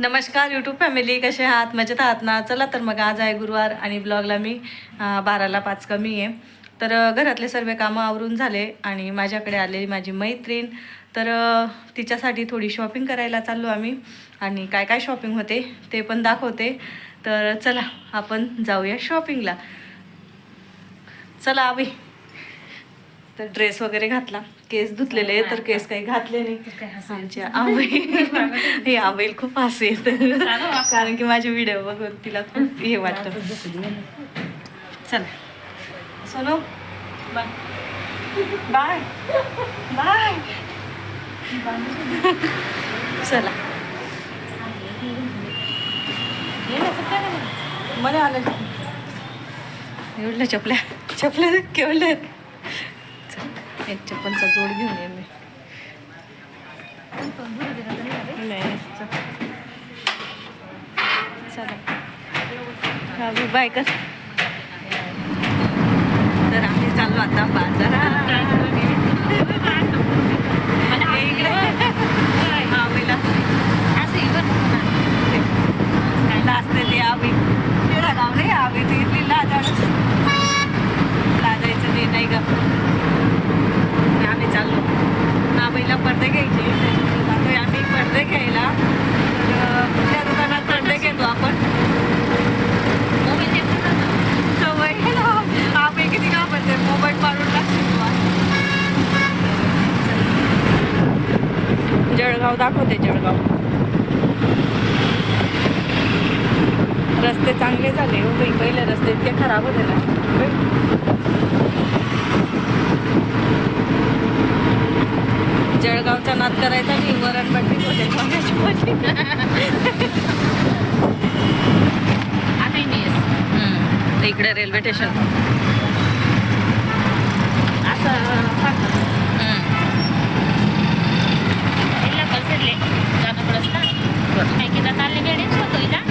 नमस्कार YouTube family कसे आहात? मजेत आहात ना? चला तर मग आज आहे गुरुवार आणि ब्लॉगला मी बाराला पाच कमी आहे. तर घरातले सर्व कामं आवरून झाले आणि माझ्याकडे आलेली माझी मैत्रीण. तर तिच्यासाठी थोडी शॉपिंग करायला चाललो आम्ही आणि काय काय शॉपिंग होते ते पण दाखवते. तर चला आपण जाऊया शॉपिंगला चला आवी. तर ड्रेस वगैरे घातला. केस धुतलेले तर केस काही घातले नाही. आमच्या आबाई हे आबाईल खूप हसू येत. कारण की माझे व्हिडिओ बघून तिला खूप हे वाटतं. चला. सोनू? बाय. बाय. बाय. चला. मला आलं एवढल्या चपल्या. चपल्या केवढल्या आहेत? एक चप्पलचा जोड घेऊन ये मी. नाही चला. बाय कर. तर आम्ही चाललो आता बाजारात. इकडे. ते आवी तेवढा नाही आवीची लाजायचं ते नाही का आम्ही चाललो. आबाईला पडदे घ्यायचे. त्याच्यामुळे जातोय आम्ही पडदे घ्यायला. तर त्या दुकानात पडदे घेतो आपण. सवय आहे किती का पडते मोबाईल पाडून टाकते जळगाव दाखवते जळगाव. रस्ते चांगले झाले. हो पहिले रस्ते इतके खराब होते ना. जळगावचा नाद करायचा नाही वरण बट्टी होते. हम्म, इकडे रेल्वे स्टेशन.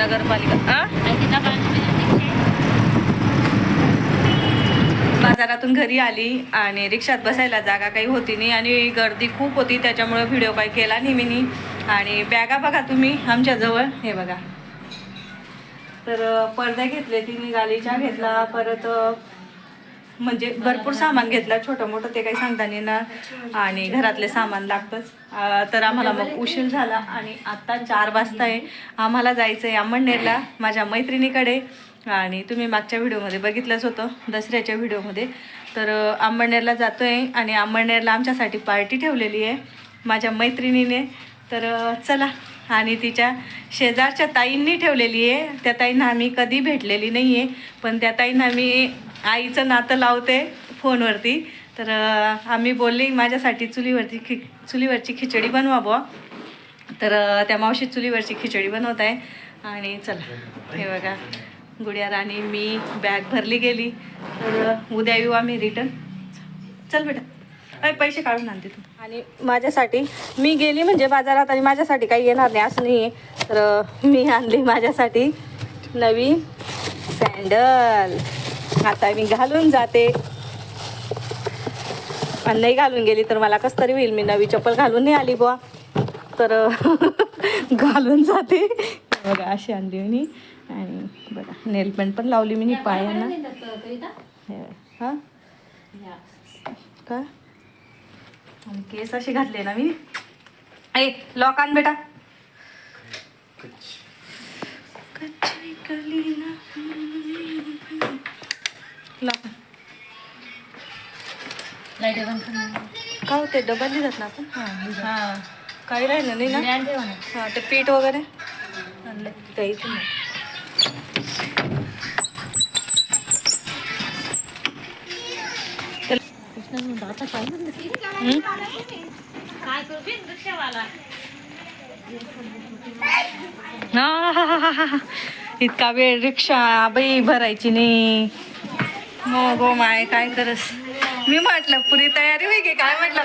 नगरपालिका. बाजारातून घरी आली आणि रिक्षात बसायला जागा काही होती नाही आणि गर्दी खूप होती त्याच्यामुळे व्हिडिओ काही केला नाही मी आणि बॅगा बघा तुम्ही आमच्याजवळ हे बघा. तर पडदे घेतले तिने गालीचा घेतला परत म्हणजे भरपूर सामान घेतलं छोटं मोठं ते काही सांगता येणार. आणि घरातले सामान लागतंच. तर आम्हाला मग उशीर झाला आणि आत्ता चार वाजता आहे आम्हाला जायचं आहे अंमळनेरला माझ्या मैत्रिणीकडे. आणि तुम्ही मागच्या व्हिडिओमध्ये बघितलंच होतं दसऱ्याच्या व्हिडिओमध्ये. तर आंबळनेरला जातो आहे आणि आंबळनेरला आमच्यासाठी पार्टी ठेवलेली आहे माझ्या मैत्रिणीने. तर चला. आणि तिच्या शेजारच्या ताईंनी ठेवलेली आहे. त्या ताईंना आम्ही कधी भेटलेली नाही आहे पण त्या ताईंना मी आईचं नातं लावते फोनवरती. तर आम्ही बोलली माझ्यासाठी चुलीवरती खि चुलीवरची खिचडी बनवा बुवा. तर त्या मावशी चुलीवरची खिचडी बनवत आहे आणि चला हे बघा. गुडिया राणी मी बॅग भरली गेली. तर उद्या येऊ आम्ही रिटर्न चल बेटा. अय पैसे काढून आणते तू आणि माझ्यासाठी मी गेली म्हणजे बाजारात आणि माझ्यासाठी काही येणार नाही असं नाही आहे तर मी आणली माझ्यासाठी नवीन सँडल आता मी घालून जाते. आणि नाही घालून गेली तर मला कसं तरी होईल. मी नवी चप्पल घालून नाही आली बुवा. तर घालून जाते. बघा अशी आणली मी. आणि बघा नेल पेंट पण लावली मी पायांना. हे. हा? का? आणि केस असे घातले ना मी. ऐ लॉक आण बेटा. का होते डबल लिहितात ना आपण? हां काही राहिलं नाही ना? हां ते पीठ वगैरे? काहीच नाही हं? हा, हा, हा, हा, हा. इतका वेळ रिक्षा बाई भरायची नाही. हो गो माय काय करस मी म्हटलं पुरी तयारी होई की काय म्हटलं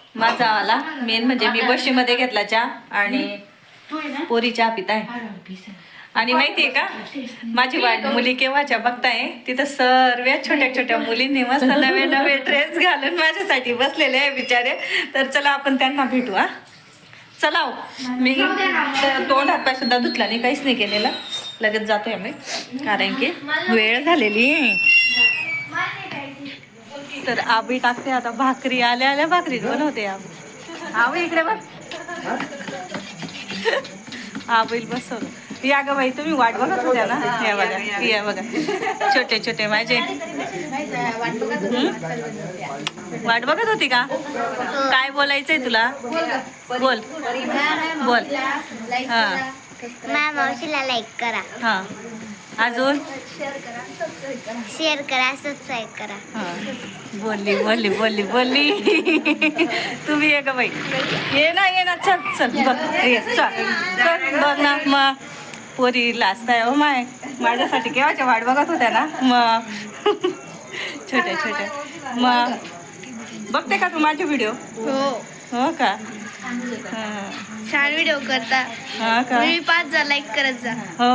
माझा आला. मेन म्हणजे मी बशीमध्ये घेतला चहा आणि पोरी चहा पित आहे. आणि माहितीये का? माझी वाट मुली केव्हाच्या बघताय? तिथं सर्व छोट्या छोट्या मुलींनी मस्त नवे नवे ड्रेस घालून माझ्यासाठी बसलेले आहे बिचारे. तर चला आपण त्यांना भेटू हा. चला हो. मी तोंड हातपाय सुद्धा धुतला नाही काहीच नाही केलेलं. लगेच जातोय आम्ही. कारण की वेळ झालेली. तर आबी टाकते आता भाकरी आल्या आल्या भाकरी बनवते आबी. आबी इकडे बघ. आबील बसवलं. या ग बाई तुम्ही वाट बघत होत्या ना? या बघा या बघा. छोटे छोटे माझे? वाट बघत होती का? काय बोलायचंय तुला? बोल. बोल. हा मावशीला लाईक करा. हा. अजून? शेअर करा सबस्क्राईब करा. हा. बोलली बोलली बोलली बोलली. तुम्ही ये ग बाई. ये ना ये ना चल चल बघ ये चल चल बघ ना मग पोरी लाजताय हो माय माझ्यासाठी केव्हाच्या वाट बघत होत्या ना? मग छोट्या छोट्या. मग बघते का तू माझे व्हिडिओ हो. हो का? हा. छान व्हिडिओ करता. हा का? तुम्ही पाच जा लाईक करत जा. हो.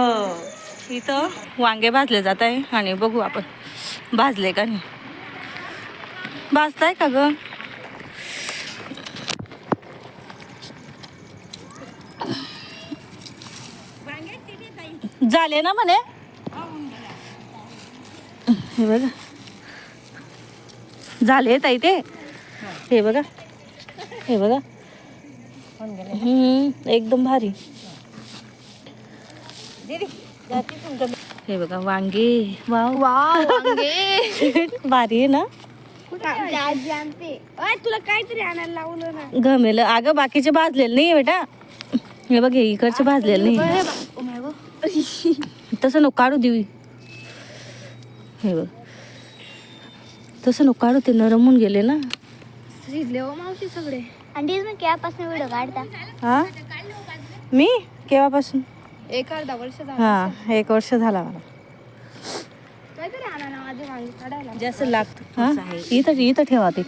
इथं वांगे भाजले जात आहे. आणि बघू आपण भाजले का नाही. भाजताय का ग? झाले ना म्हणे? हे बघा. झाले ताई ते. हे बघा. हे बघा. एकदम भारी. हे बघा वांगे. वाव. भारी आहे ना? तुला काहीतरी आणायला लावलं ना. गमेलं अगं बाकीचे भाजलेले नाही बेटा. हे बघ हे इकडचे भाजलेले नाही तसं नको काढू देऊ. हे बघ. तसं नको काढू ते नरम होऊन गेले ना. शिजले हो मावशी सगळे. आणि व्हिडिओ काढता? हा? मी? केव्हापासून? एक अर्धा वर्ष झालं हा एक वर्ष झाला. मला काहीतरी आणा ना माझे वांगे काढायला. जास्त लागतं. हा इथं इथं ठेवा ते.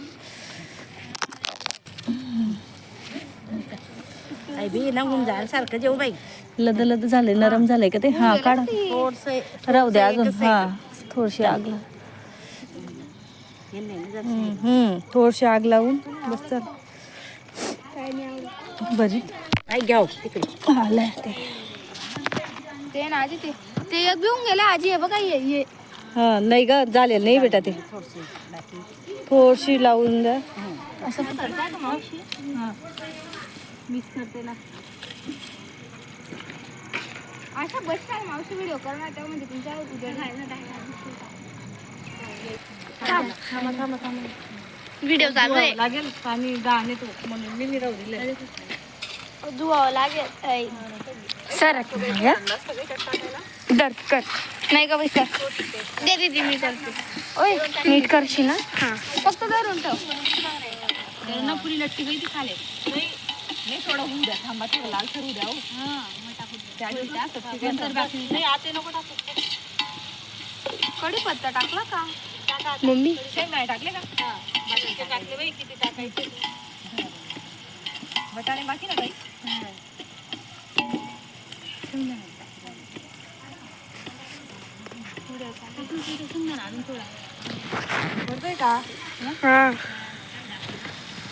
सारखं जेव बाई. लद लद झाले नरम झाले का ते? हा काढा. राहू दे अजून. हा थोडीशी आग लाव. हम्म, हम्म थोडीशी आग लावून. बस चल. काय नाही आवडत. आई घ्याव तिकडे. ते. ते ना आजी ते ते एक घेऊन गेले आजी हे बघा ये ये हा नाही ग झालेलं नाही बेटा ते. थोडीशी लावून द्या. असं हा. मिक्स करते ना. अशा बसणार मावशी व्हिडिओ करणार तेव्हा म्हणजे तुमच्या उजेड थांबा. थांबा थांबा व्हिडिओ चालू आहे. लागेल पाणी गाणे तो म्हणून मी राहू दिले धुवावं लागेल. सर दर कर. नाही का बाई कर. दे दे दे मी करते. ओय नीट करशील ना हां. फक्त धरून ठेव. पुरी लटकी गई ती खाले. नाही थोडं होऊ द्या. थांबा थोडं लाल होऊ द्या हो. नाही आते नको टाकू. कढीपत्ता टाकला का? मम्मी? शेंगदाणे टाकले का? बटाटे टाकले बाई किती टाकायचे? बटाणे बाकी ना बाई? बरोबर का हां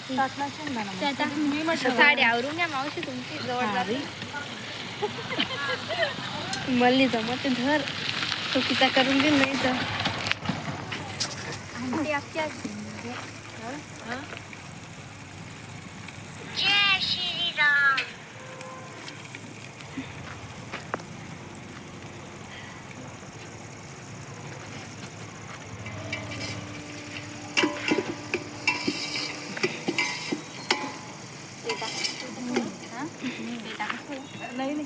टाकला शेंगदाणा साडी आवरून घ्या मावशी तुमची जवळ मल्ली जमत धर चुकीचा करून दे नाही तर जय श्रीराम नाही नाही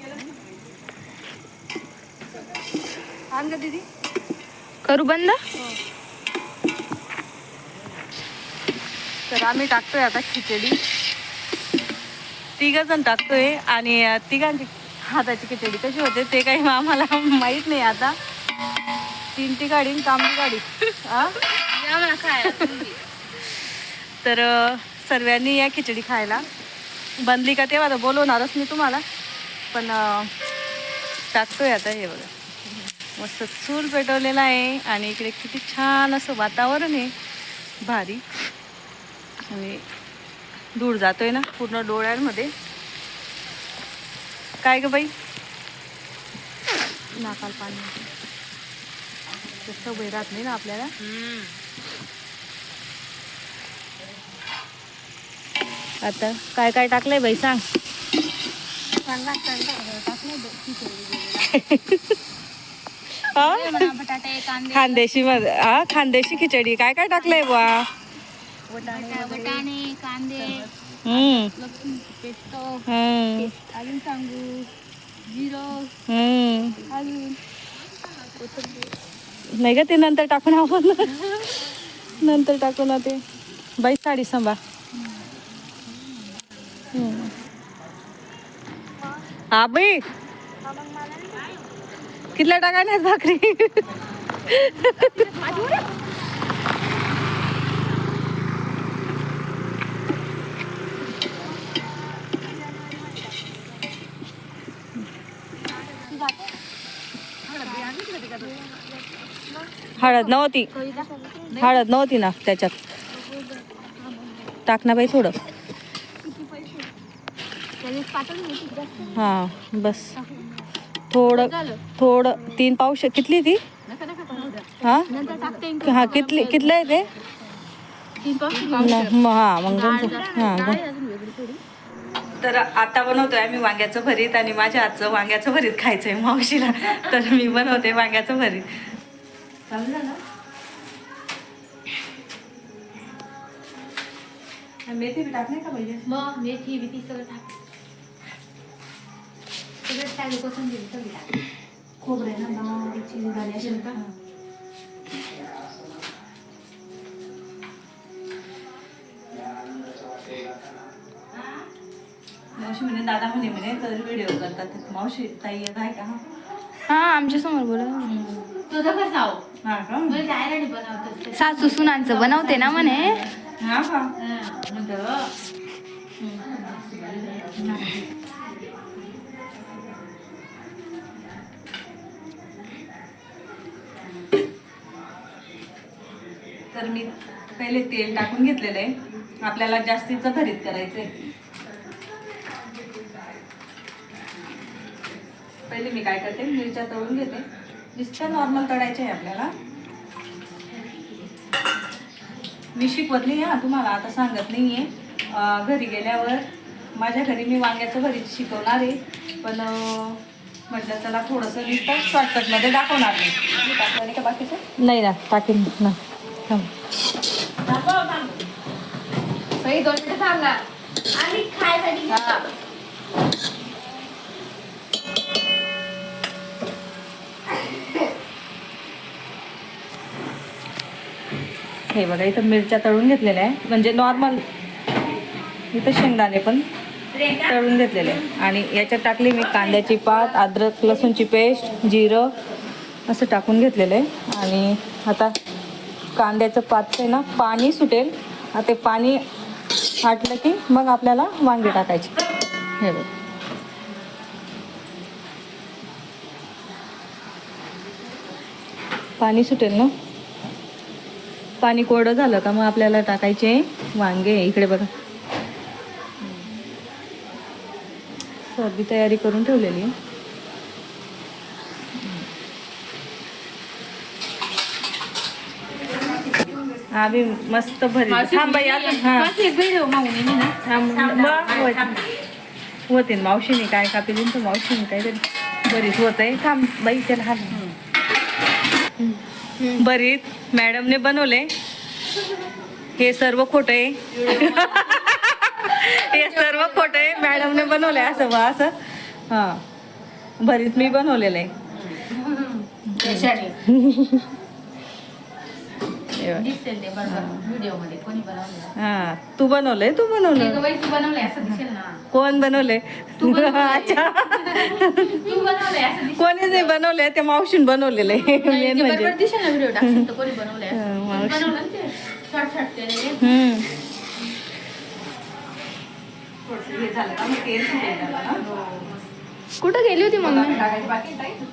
दीदी? करू बंद? तर आम्ही टाकतोय आता खिचडी. तिघ जण टाकतोय आणि तिघांची हाताची खिचडी कशी होते ते काही आम्हाला माहीत नाही आता. तीन ती गाडी तांबडी गाडी हा तर सर्वांनी या खिचडी खायला. बनली का तेव्हा तर बोलवणारच मी तुम्हाला. पण टाकतोय आता हे बघा. मस्त चूल पेटवलेला आहे आणि इकडे किती छान असं वातावरण आहे. भारी. आणि दूर जातोय ना पूर्ण डोळ्यांमध्ये. काय ग बाई? नाकाल पाणी सवय राहत नाही ना आपल्याला. आता काय काय टाकलंय बाई सांग. हा? खानदेशी मध्ये हा खानदेशी खिचडी. काय काय टाकलंय बुवा? वटाणे कांदे. अजून सांगू. नाही का ते नंतर टाकून आपण नंतर टाकू ना ते. बाई साडी सांभा. हा बाई कितल्या टाकायला आहेत भाकरी? हळद नव्हती. हळद नव्हती ना त्याच्यात. टाक ना बाई थोडं. हां बस. थोडं थोडं तीन पाऊश कितली ती? हां? हां कितली कितलं आहे ते? हां मग हां. तर आता बनवतोय आम्ही वांग्याचं भरीत आणि माझ्या हातचं वांग्याचं भरीत खायचंय मावशीला. तर मी बनवते वांग्याचं भरीत. मेथी बी टाकणे का पाहिजे मग मेथी बिथी सगळं टाक. सगळं टाकलं कोथिंबीर सगळी टाक खोबरे ना बारीक चिरी झाली असेल का मावशी म्हणे दादा म्हणे म्हणे तर व्हिडिओ करतात मावशी ताई येत आहे का? हा आमच्यासमोर बोला. कसं हा का? सासू सुनांचं बनवते ना म्हणे. हा का तर मी पहिले तेल टाकून घेतलेलं. आहे आपल्याला जास्तीचं भरीत आहे पहिले मी काय करते? मिरच्या तळून घेते. नुसतं नॉर्मल तळायच्या आहे आपल्याला. मी शिकवत नाही हा तुम्हाला आता सांगत नाही आहे घरी गेल्यावर माझ्या घरी मी वांग्याचं भरीत शिकवणार आहे. पण म्हटलं त्याला थोडंसं नुसतं शॉर्टकटमध्ये दाखवणार नाही टाकलं का बाकीचं? नाही ना टाकेन ना. थांब. सही दोन मिनिटं थांब ना आणि खायसाठी हा. हे बघा इथं मिरच्या तळून घेतलेल्या आहे म्हणजे नॉर्मल इथं शेंगदाणे पण तळून घेतलेले आहे. आणि याच्यात टाकली मी कांद्याची पात अद्रक लसूणची पेस्ट जिरं असं टाकून घेतलेलं आहे आणि आता कांद्याचं पातचं आहे ना पाणी सुटेल. आता ते पाणी आटलं की मग आपल्याला वांगे टाकायचे. हे बघ. पाणी सुटेल ना? पाणी कोरडं झालं का मग आपल्याला टाकायचे वांगे. इकडे बघा. सर्दी तयारी करून ठेवलेली. आहे आम्ही मस्त भरी हा. होत- मावशीने काय कापिलीन तर मावशीने काहीतरी बरीच होत आहे थांब बाई त्याला हा. बरीत मॅडमने बनवले. हे सर्व खोटं आहे. हे सर्व खोटं आहे. मॅडमने बनवले असं बा असं. हां. भरीत मी बनवलेलं आहे. हे. दिसतील ते बरोबर व्हिडिओमध्ये कोणी बनवलं हा. तू बनवलंय? तू बनवलं. बाई तू बनवलंय असं दिसेल ना. कोण बनवलंय? अच्छा. तू बनवलंय असं दिसेल. कोणी नाही बनवलंय ते मावशीन बनवलेलं आहे नाही, मेन ते म्हणजे बरोबर दिसेल ना व्हिडिओ टाकशील तर कोणी बनवलंय हा, असं. मावशी. बनवलं ना ते? शॉर्ट शॉर्ट केलेले. हम्म. थोडंसं हे झालं का? मग तेल सुटेल त्याला ना. कुठं गेली होती मम्मी.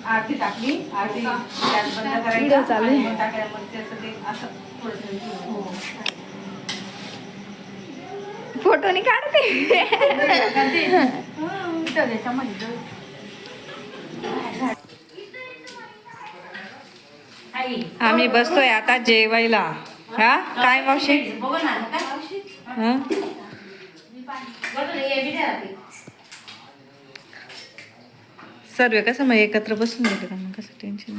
आरती टाकली आरती हो. फोटो नाही काढते. आम्ही बसतोय आता जेवायला. हा? काय मावशी हा? सर्व कसं मग एकत्र बसून गेले का मग? कसं टेन्शन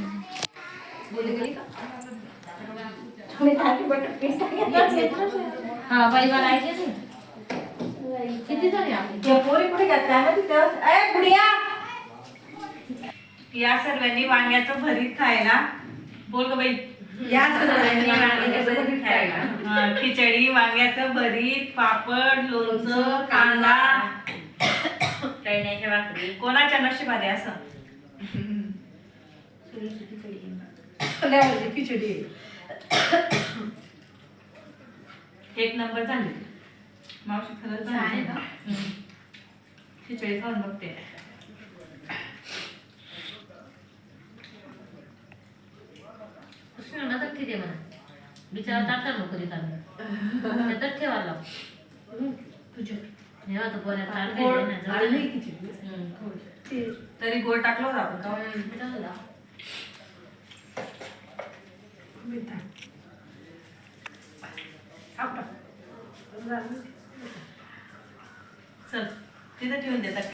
हा या सर्वांनी वांग्याचं भरीत खायला. बोल ग बाई. या सर्वांनी वांग्याचं भरीत खायला. खिचडी वांग्याचं भरीत पापड लोणचं कांदा. कैण्याच्या भाकरी कोणाच्या नशिबाने असं? एक नंबर झाली. मावशी खरंच आहे झाली. ना? खिचडी खाऊन बघते. कृष्ण तर किती म्हणा. बिचारा टाकला नको रिकामी त्यातच ठेवायला लाव. तरी गोड टाकलं होतं आपण का? चल तिथं ठेवून देतात.